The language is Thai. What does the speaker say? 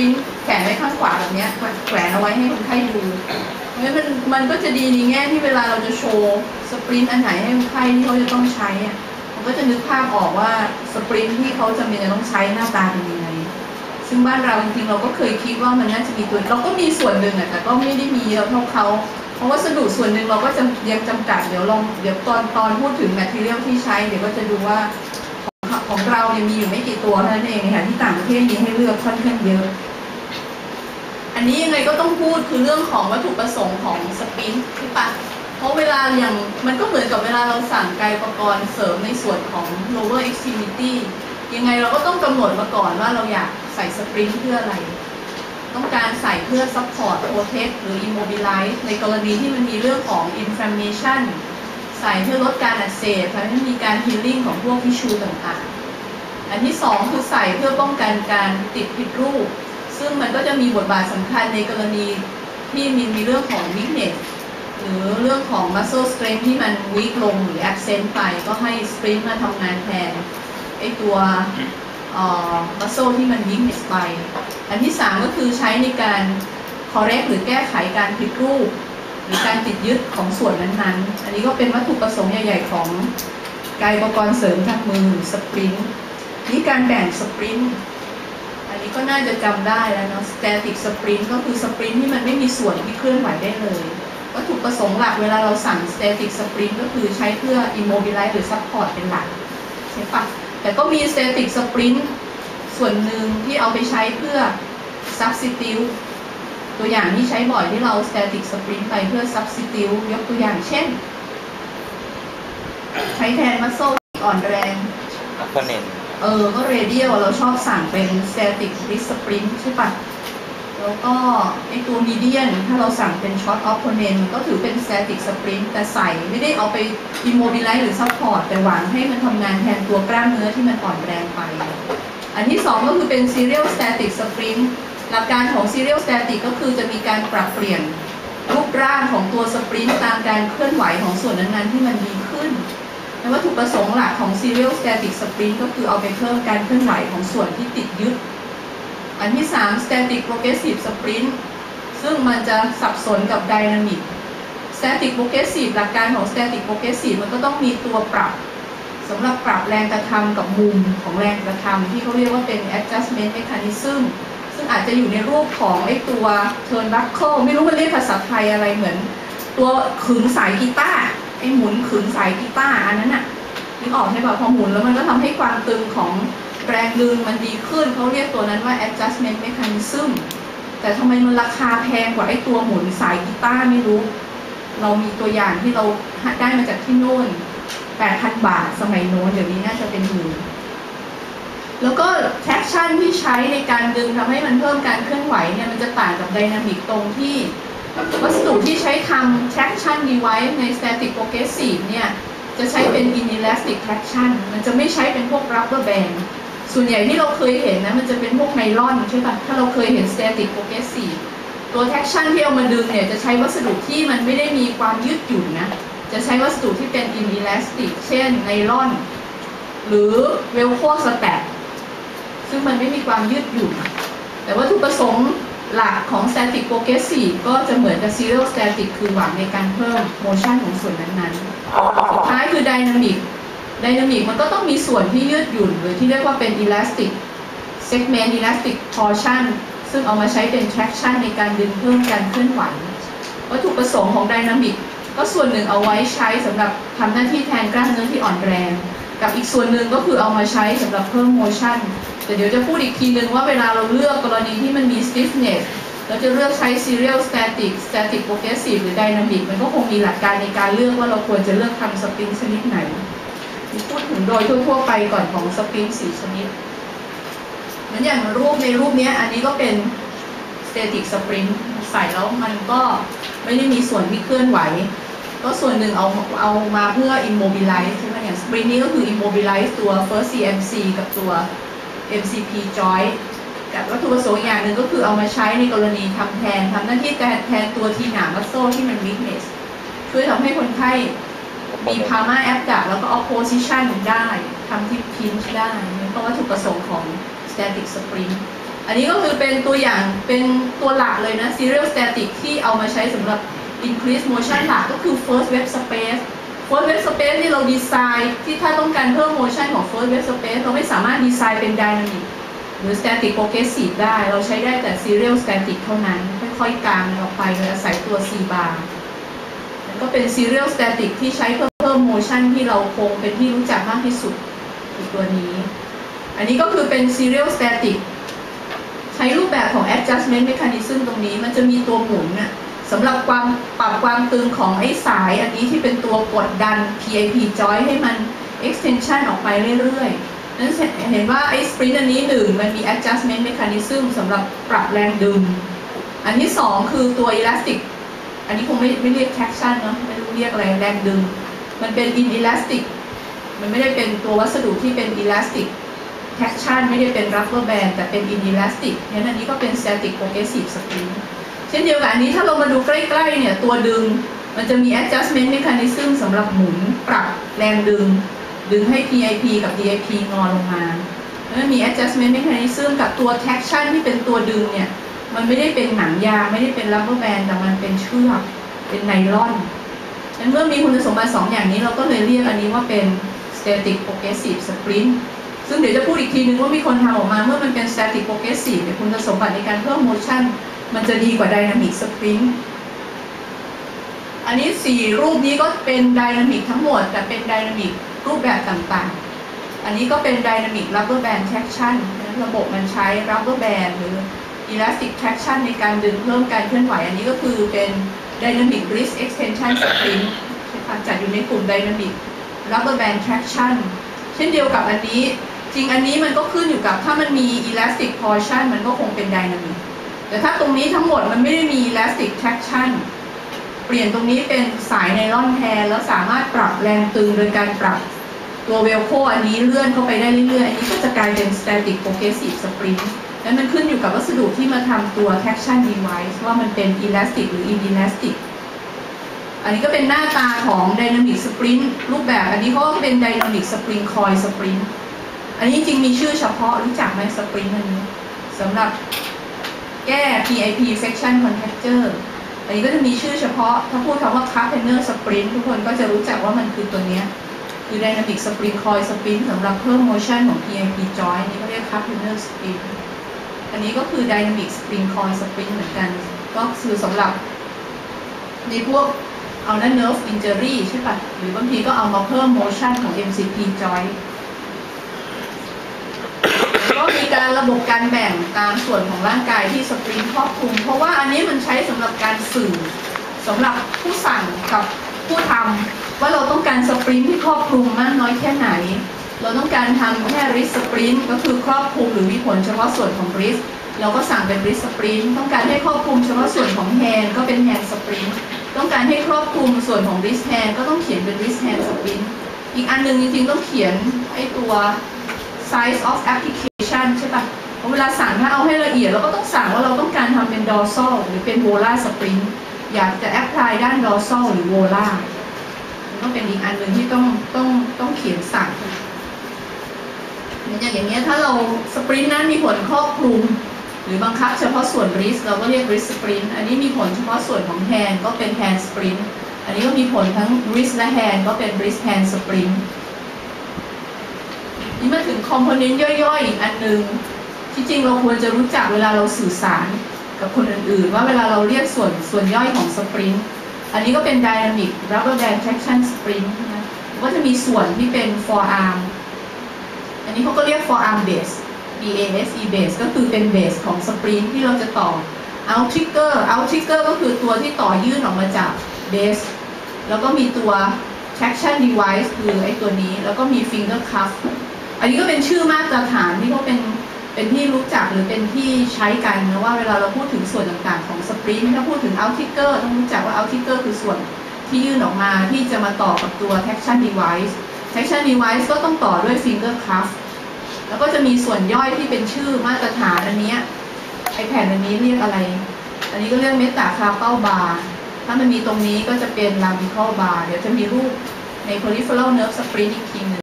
รินแขนไว้ข้างขวาแบบนี้แขวนเอาไว้ให้คนไข้ดูเพราะงั้นมันมันก็จะดีในแง่ที่เวลาเราจะโชว์สปรินต์อันไหนให้คนไข้ที่เขาจะต้องใช้อะมันก็จะนึกภาพออกว่าสปรินต์ที่เขาจะมีจะต้องใช้หน้าตาเป็นยังไงซึ่งบ้านเราจริงๆเราก็เคยคิดว่ามันน่าจะมีตัวเราก็มีส่วนหนึ่งอะแต่ก็ไม่ได้มีเยอะเท่าเขาเพราะวัสดุส่วนหนึ่งเราก็จะยังจำกัดเดี๋ยวลองเดี๋ยวตอนตอนพูดถึงแมทเทียลที่ใช้เดี๋ยวก็จะดูว่าของของเราเนี่ยมีอยู่ไม่กี่ตัวเท่านั้นเองค่ะที่ต่างประเทศมีให้เลือกค่อนข้างเยอะ อันนี้ยังไงก็ต้องพูดคือเรื่องของวัตถุประสงค์ของสปรินใช่ปะเพราะเวลาอย่างมันก็เหมือนกับเวลาเราสั่งไกลอุปกรณ์เสริมในส่วนของ lower extremity ยังไงเราก็ต้องกำหนดมาก่อนว่าเราอยากใส่สปรินต์เพื่ออะไร ต้องการใส่เพื่อ support protect หรือ immobilize ในกรณีที่มันมีเรื่องของ inflammation ใส่เพื่อลดการอักเสบทำให้มีการ healing ของพวกทิชชูต่างๆ อันที่สองคือใส่เพื่อป้องกันการติดผิดรูป ซึ่งมันก็จะมีบทบาทสำคัญในกรณีที่มีมีเรื่องของ weakness หรือเรื่องของ muscle strength ที่มัน weak ลงหรือ absent ไป ก็ให้ sprint มาทำงานแทนไอตัวเอ่อ muscle ที่มัน weakness ไป อันที่สามก็คือใช้ในการ correct หรือแก้ไขการผิดรูป หรือการติดยึดของส่วนนั้นๆ อันนี้ก็เป็นวัตถุประสงค์ใหญ่ๆของกายอุปกรณ์เสริมทางมือหรือสปรินต์นี่การแบ่งสปรินต์ อันนี้ก็น่าจะจำได้แล้วเนาะ static sprint ก็คือสปรินต์ที่มันไม่มีส่วนที่เคลื่อนไหวได้เลยวัตถุประสงค์หลักเวลาเราสั่ง static sprint ก็คือใช้เพื่อ immobilize หรือ support เป็นหลักใช่ปะแต่ก็มี static sprint ส่วนหนึ่งที่เอาไปใช้เพื่อ substitute ตัวอย่างที่ใช้บ่อยที่เรา static sprint ไปเพื่อ substitute ยกตัวอย่างเช่น ใช้แทน muscle ที่อ่อนแรง อัพเนน เออก็เรเดียลเราชอบสั่งเป็น static wrist sprint ใช่ปะแล้วก็ไอตัว median ถ้าเราสั่งเป็น short opponent มันก็ถือเป็น static sprint แต่ใส่ไม่ได้เอาไป immobilize หรือ support แต่หวังให้มันทำงานแทนตัวกล้ามเนื้อที่มันอ่อนแรงไป อันที่สองก็คือเป็น serial static sprint หลักการของ serial static ก็คือจะมีการปรับเปลี่ยนรูปร่างของตัวสปรินตามการเคลื่อนไหวของส่วนนั้นๆที่มันดี ขึ้นวัตถุประสงค์หลักของ serial static sprint ก็คือเอาไปเพิ่มการเคลื่อนไหวของส่วนที่ติดยึด อันที่ 3 static progressive sprint ซึ่งมันจะสับสนกับ dynamic static progressive หลักการของ static progressive มันก็ต้องมีตัวปรับสำหรับปรับแรงกระทำกับมุมของแรงกระทำที่เขาเรียกว่าเป็น adjustment mechanism ซึ่งอาจจะอยู่ในรูปของไอ้ตัว turnbuckle ไม่รู้มันเรียกภาษาไทยอะไรเหมือน ตัวขึงสายกีตาร์ ไอ้หมุนขึงสายกีตาร์อันนั้นน่ะนึกออกใช่ป่ะพอหมุนแล้วมันก็ทำให้ความตึงของแรงดึงมันดีขึ้นเขาเรียกตัวนั้นว่า adjustment mechanism แต่ทำไมมันราคาแพงกว่าไอ้ตัวหมุนสายกีตาร์ไม่รู้ เรามีตัวอย่างที่เราได้มาจากที่โน่น 8,000 บาทสมัยโน้นเดี๋ยวนี้น่าจะเป็นหมื่นแล้วก็ traction ที่ใช้ในการดึงทำให้มันเพิ่มการเคลื่อนไหวเนี่ยมันจะต่างกับ dynamic ตรงที่ วัสดุที่ใช้ทำ traction device ใน static progressive เนี่ย จะใช้เป็น inelastic traction มันจะไม่ใช้เป็นพวก rubber band ส่วนใหญ่ที่เราเคยเห็นนะ มันจะเป็นพวกไนลอนใช่ปะถ้าเราเคยเห็น static progressive ตัว traction ที่เอามาดึงเนี่ย จะใช้วัสดุที่มันไม่ได้มีความยืดหยุ่นนะ จะใช้วัสดุที่เป็น inelastic เช่นไนลอน หรือ velcro strap ซึ่งมันไม่มีความยืดหยุ่น แต่วัตถุประสงค์ หลักของ static progressive ก็จะเหมือนกับ serial static คือหวังในการเพิ่ม motion ของส่วนนั้นๆ สุดท้ายคือ dynamic dynamic มันก็ต้องมีส่วนที่ยืดหยุ่น หรือที่เรียกว่าเป็น elastic segment elastic portion ซึ่งเอามาใช้เป็น traction ในการดึงเพิ่มการเคลื่อนไหว วัตถุประสงค์ของ dynamic ก็ส่วนหนึ่งเอาไว้ใช้สำหรับทำหน้าที่แทนกล้ามเนื้อที่อ่อนแรง กับอีกส่วนหนึ่งก็คือเอามาใช้สำหรับเพิ่ม motion แต่เดี๋ยวจะพูดอีกทีนึงว่าเวลาเราเลือกกรณีที่มันมี stiffness เราจะเลือกใช้ serial static static progressive หรือ dynamic มันก็คงมีหลักการในการเลือกว่าเราควรจะเลือกทำสปรินชนิดไหน พูดถึงโดยทั่วๆไปก่อนของสปรินสี่ชนิดเหมือนอย่างรูปในรูปนี้อันนี้ก็เป็น static sprint ใส่แล้วมันก็ไม่ได้มีส่วนที่เคลื่อนไหว ก็ส่วนหนึ่งเอาเอามาเพื่อ immobilize ใช่ไหมอย่าง sprint นี้ก็คือ immobilize ตัว first CMC กับตัว MCP joint กับวัตถุประสงค์อย่างหนึ่งก็คือเอามาใช้ในกรณีทำแทนทำหน้าที่แทนแทนตัวทีหนามัสโซที่มัน weakness ช่วยทำให้คนไข้มีพามาแอปดักแล้วก็ opposition ได้ทำที่ pinch ได้นี่ก็วัตถุประสงค์ของ static sprint อันนี้ก็คือเป็นตัวอย่างเป็นตัวหลักเลยนะ serial static ที่เอามาใช้สำหรับ increase motion หลักก็คือ first web space first web space ที่เราดีไซน์ที่ถ้าต้องการเพิ่ม motion ของ first web space เราไม่สามารถดีไซน์เป็น dynamic หรือ static progressive ได้ เราใช้ได้แต่ serial static เท่านั้น ค่อยๆกางออกไปโดยอาศัยตัว c bar แล้วก็เป็น serial static ที่ใช้เพื่อเพิ่ม motion ที่เราคงเป็นที่รู้จักมากที่สุดคือตัวนี้ อันนี้ก็คือเป็น serial static ใช้รูปแบบของ adjustment mechanism ตรงนี้มันจะมีตัวหมุนน่ะ สำหรับความปรับความตึงของไอ้สายอันนี้ที่เป็นตัวกดดัน PIP joint ให้มัน extension ออกไปเรื่อยๆนั้นเห็นว่าไอ้ sprint อันนี้หนึ่งมันมี adjustment mechanism สำหรับปรับแรงดึง อันที่สองคือตัว elastic อันนี้คงไม่ไม่เรียก traction เนอะไม่รู้เรียกอะไรแรงดึง มันเป็น inelastic มันไม่ได้เป็นตัววัสดุที่เป็น elastic traction ไม่ได้เป็น rubber band แต่เป็น inelastic งั้นอันนี้ก็เป็น static progressive spring เช่นเดียวกับอันนี้ถ้าเรามาดูใกล้ๆเนี่ยตัวดึงมันจะมี adjustment mechanism สำหรับหมุนปรับแรงดึง ดึงให้ PIP กับ DIP งอลงมาแล้วมี adjustment mechanism กับตัว traction ที่เป็นตัวดึงเนี่ยมันไม่ได้เป็นหนังยางไม่ได้เป็น rubber band แต่มันเป็นเชือกเป็นไนลอนนั้นเมื่อมีคุณสมบัติสองอย่างนี้เราก็เลยเรียกอันนี้ว่าเป็น static progressive sprint ซึ่งเดี๋ยวจะพูดอีกทีนึงว่ามีคนทำออกมาเมื่อมันเป็น static progressive เนี่ยคุณสมบัติในการเพิ่ม motion มันจะดีกว่าไดนามิกสปริงอันนี้สี่รูปนี้ก็เป็นไดนามิกทั้งหมด แต่เป็นไดนามิกรูปแบบต่างๆ อันนี้ก็เป็นไดนามิกรับเบอร์แบนแท็กชั่นระบบมันใช้รับเบอร์แบนหรืออีลาสติกแท็กชั่นในการดึงเพิ่มการเคลื่อนไหว อันนี้ก็คือเป็นไดนามิกริสเอ็กเซนชั่นสปริงจัดอยู่ในกลุ่มไดนามิกรับเบอร์แบนแท็กชั่นเช่นเดียวกับอันนี้จริงอันนี้มันก็ขึ้นอยู่กับถ้ามันมี elastic อร์ชั่นมันก็คงเป็นไดนามิก แต่ถ้าตรงนี้ทั้งหมดมันไม่ได้มี elastic traction เปลี่ยนตรงนี้เป็นสายไนล่อนแทนแล้วสามารถปรับแรงตึงโดยการปรับตัวเวลโคอันนี้เลื่อนเข้าไปได้เรื่อยๆ อันนี้ก็จะกลายเป็น static progressive sprint แล้วมันขึ้นอยู่กับวัสดุที่มาทำตัว traction device ว่ามันเป็น elastic หรือ inelastic อันนี้ก็เป็นหน้าตาของ dynamic sprint รูปแบบอันนี้เขาก็เป็น dynamic spring coil sprint อันนี้จริงมีชื่อเฉพาะรู้จักไหม sprint อันนี้สำหรับ แก้ PIP section contactor อันนี้ก็จะมีชื่อเฉพาะ ถ้าพูดคำว่า Carpenter Sprint ทุกคนก็จะรู้จักว่ามันคือตัวเนี้ยคือ Dynamic Spring Coil Sprint สำหรับเพิ่ม motion ของ PIP joint อันนี้ก็เรียก Carpenter Sprint อันนี้ก็คือ Dynamic Spring Coil Sprint เหมือนกัน ก็คือสำหรับ ในพวกเอานั้น nerve injury ใช่ปะหรือบางทีก็เอามาเพิ่ม motion ของ MCP joint ก็มีกา รระบบการแบ่งตามส่วนของร่างกายที่สปริงครอบคลุม เพราะว่าอันนี้มันใช้สำหรับการสื่อสำหรับผู้สั่งกับผู้ทำว่าเราต้องการสปริงที่ครอบคลุมมากน้อยแค่ไหน เราต้องการทำแค่ริสสปรินก็คือครอบคลุมหรือมีผลเฉพาะส่วนของริสเราก็สั่งเป็นริสสปรินต้องการให้ครอบคลุมเฉพาะส่วนของแฮนก็เป็นแฮนสปรินต้องการให้ครอบคลุมส่วนของริสแฮนก็ต้องเขียนเป็นริสแฮนสปรินอีกอันหนึ่งจริงๆต้องเขียนไอ้ตัว size of application ใช่ปะเพราะเวลาสั่งถ้าเอาให้ละเอียดเราก็ต้องสั่งว่าเราต้องการทำเป็น dorsal หรือเป็น volar sprint อยากจะ apply ด้าน dorsal หรือ volar มันก็เป็นอีกอันหนึ่งที่ต้องต้องต้องเขียนสั่งอย่างอย่างเงี้ยถ้าเราสปรินต์นั้นมีผลครอบคลุม หรือบังคับเฉพาะส่วน wrist เราก็เรียก wrist sprint อันนี้มีผลเฉพาะส่วนของ hand ก็เป็น hand sprint อันนี้ก็มีผลทั้ง wrist และ hand ก็เป็น wrist hand sprint นี่ นี่มาถึงคอมโพเนนต์ย่อยๆอีกอันหนึ่งที่จริงเราควรจะรู้จักเวลาเราสื่อสารกับคนอื่นๆ ว่าเวลาเราเรียกส่วนส่วนย่อยของสปรินต์อันนี้ก็เป็น Dynamic Rubber Band Traction Sprint นะก็จะมีส่วนที่เป็น forearm อันนี้เขาก็เรียก forearm base B A S E base ก็คือเป็น base ของสปรินต์ที่เราจะต่อ out trigger out trigger ก็คือตัวที่ต่อยื่นออกมาจาก base แล้วก็มีตัว traction device คือไอ้ตัวนี้ แล้วก็มี finger cuff อันนี้ก็เป็นชื่อมาตรฐานที่เขาเป็นเป็นที่รู้จักหรือเป็นที่ใช้กันนะว่าเวลาเราพูดถึงส่วนต่างๆของสปรินถ้าพูดถึง out trigger ต้องรู้จักว่า out trigger คือส่วนที่ยื่นออกมาที่จะมาต่อกับตัว traction device traction device ก็ต้องต่อด้วย finger cuff แล้วก็จะมีส่วนย่อยที่เป็นชื่อมาตรฐานอันนี้ไอแผ่นอันนี้เรียกอะไร อันนี้ก็เรียกเมตาคาเป้าบาร์ถ้ามันมีตรงนี้ก็จะเป็น lambical bar เดี๋ยวจะมีรูปใน peripheral nerve sprint อีกทีนึง